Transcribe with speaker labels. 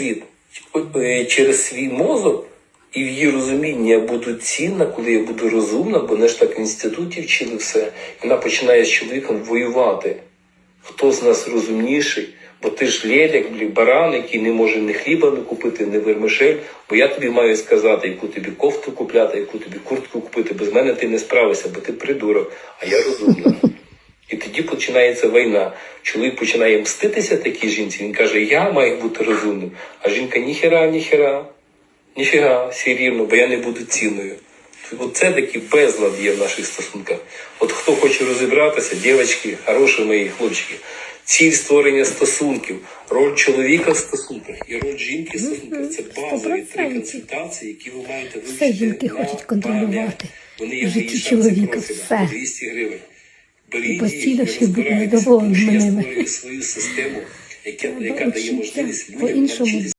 Speaker 1: світ е, через свій мозок і в її розумінні я буду цінна, коли я буду розумна, бо не ж так в інституті вчили все. І вона починає з чоловіком воювати. Хто з нас розумніший? Бо ти ж леляк, блі, баран, який не може ні хліба не купити, ні вермишель. Бо я тобі маю сказати, яку тобі кофту купляти, яку тобі куртку купити. Без мене ти не справишся, бо ти придурок, а я розумна. Тоді починається війна. Чоловік починає мститися такій жінці. Він каже, я маю бути розумним. А жінка ніхера, ніхера, ніфіга, все рівно, бо я не буду цінною. Оце такий безлад є в наших стосунках. От хто хоче розібратися, дівчатки, хороші мої хлопчики, ціль створення стосунків, роль чоловіка в стосунках і роль жінки в стосунках це базові три
Speaker 2: 100%.
Speaker 1: консультації, які ви маєте вивчити.
Speaker 2: Все жінки
Speaker 1: на
Speaker 2: хочуть контролювати.
Speaker 1: Вони є
Speaker 2: в житті чоловіка,
Speaker 1: 200 гривень.
Speaker 2: Постійно ще
Speaker 1: буде
Speaker 2: недоволений
Speaker 1: мене. свою систему, яка, дає можливість людям